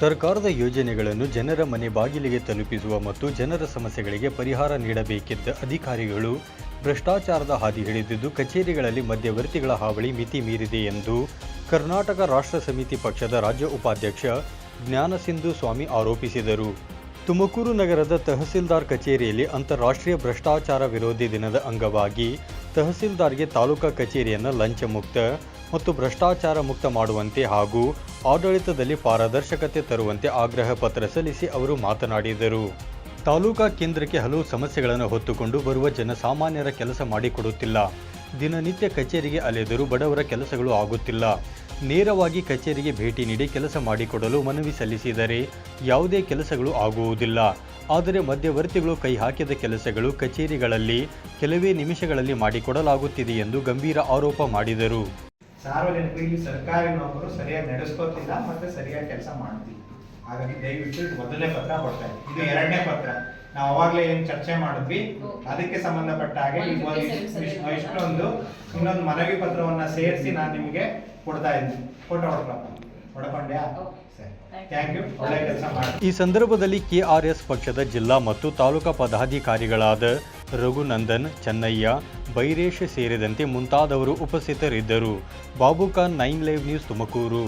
ಸರ್ಕಾರದ ಯೋಜನೆಗಳನ್ನು ಜನರ ಮನೆ ಬಾಗಿಲಿಗೆ ತಲುಪಿಸುವ ಮತ್ತು ಜನರ ಸಮಸ್ಯೆಗಳಿಗೆ ಪರಿಹಾರ ನೀಡಬೇಕಿದ್ದ ಅಧಿಕಾರಿಗಳು ಭ್ರಷ್ಟಾಚಾರದ ಹಾದಿ ಹಿಡಿದಿದ್ದು ಕಚೇರಿಗಳಲ್ಲಿ ಮಧ್ಯವರ್ತಿಗಳ ಹಾವಳಿ ಮಿತಿ ಮೀರಿದೆ ಎಂದು ಕರ್ನಾಟಕ ರಾಷ್ಟ್ರ ಸಮಿತಿ ಪಕ್ಷದ ರಾಜ್ಯ ಉಪಾಧ್ಯಕ್ಷ ಜ್ಞಾನಸಿಂಧು ಸ್ವಾಮಿ ಆರೋಪಿಸಿದರು. ತುಮಕೂರು ನಗರದ ತಹಸೀಲ್ದಾರ್ ಕಚೇರಿಯಲ್ಲಿ ಅಂತಾರಾಷ್ಟ್ರೀಯ ಭ್ರಷ್ಟಾಚಾರ ವಿರೋಧಿ ದಿನದ ಅಂಗವಾಗಿ ತಹಸೀಲ್ದಾರ್ಗೆ ತಾಲೂಕಾ ಕಚೇರಿಯನ್ನು ಲಂಚ ಮುಕ್ತ ಮತ್ತು ಭ್ರಷ್ಟಾಚಾರ ಮುಕ್ತ ಮಾಡುವಂತೆ ಹಾಗೂ ಆಡಳಿತದಲ್ಲಿ ಪಾರದರ್ಶಕತೆ ತರುವಂತೆ ಆಗ್ರಹ ಪತ್ರ ಸಲ್ಲಿಸಿ ಅವರು ಮಾತನಾಡಿದರು. ತಾಲೂಕಾ ಕೇಂದ್ರಕ್ಕೆ ಹಲವು ಸಮಸ್ಯೆಗಳನ್ನು ಹೊತ್ತುಕೊಂಡು ಬರುವ ಜನಸಾಮಾನ್ಯರ ಕೆಲಸ ಮಾಡಿಕೊಡುತ್ತಿಲ್ಲ. ದಿನನಿತ್ಯ ಕಚೇರಿಗೆ ಅಲೆದರೂ ಬಡವರ ಕೆಲಸಗಳು ಆಗುತ್ತಿಲ್ಲ. ನೇರವಾಗಿ ಕಚೇರಿಗೆ ಭೇಟಿ ನೀಡಿ ಕೆಲಸ ಮಾಡಿಕೊಡಲು ಮನವಿ ಸಲ್ಲಿಸಿದರೆ ಯಾವುದೇ ಕೆಲಸಗಳು ಆಗುವುದಿಲ್ಲ. ಆದರೆ ಮಧ್ಯವರ್ತಿಗಳು ಕೈ ಹಾಕಿದ ಕೆಲಸಗಳು ಕಚೇರಿಗಳಲ್ಲಿ ಕೆಲವೇ ನಿಮಿಷಗಳಲ್ಲಿ ಮಾಡಿಕೊಡಲಾಗುತ್ತಿದೆ ಎಂದು ಗಂಭೀರ ಆರೋಪ ಮಾಡಿದರು. ಸಾರ್ವಜನಿಕರಿಗೆ ಸರ್ಕಾರಿ ನೌಕರು ಸರಿಯಾಗಿ ನಡೆಸ್ಕೋತಿಲ್ಲ ಮತ್ತೆ ಸರಿಯಾಗಿ ಕೆಲಸ ಮಾಡ್ತಿಲ್ಲ. ಹಾಗಾಗಿ ದಯವಿಟ್ಟು ಮೊದಲನೇ ಪತ್ರ ಕೊಡ್ತಾ ಇದ್ದೀನಿ ಇದು ಎರಡನೇ ಪತ್ರ. ನಾವು ಅವಾಗಲೇ ಏನು ಚರ್ಚೆ ಮಾಡಿದ್ವಿ ಅದಕ್ಕೆ ಸಂಬಂಧಪಟ್ಟ ಹಾಗೆ ಇಷ್ಟೊಂದು ಇನ್ನೊಂದು ಮನವಿ ಪತ್ರವನ್ನ ಸೇರಿಸಿ ನಾನು ನಿಮಗೆ ಕೊಡ್ತಾ ಇದ್ದೀನಿ. ಫೋಟೋ ಹೊಡ್ಕೊಂಡ್ಯಾ ಈ ಸಂದರ್ಭದಲ್ಲಿ ಕೆಆರ್ಎಸ್ ಪಕ್ಷದ ಜಿಲ್ಲಾ ಮತ್ತು ತಾಲೂಕಾ ಪದಾಧಿಕಾರಿಗಳಾದ ರಘುನಂದನ್ ಚೆನ್ನಯ್ಯ ಬೈರೇಶ್ ಸೇರಿದಂತೆ ಮುಂತಾದವರು ಉಪಸ್ಥಿತರಿದ್ದರು. Babukhan nine live news Tumakuru.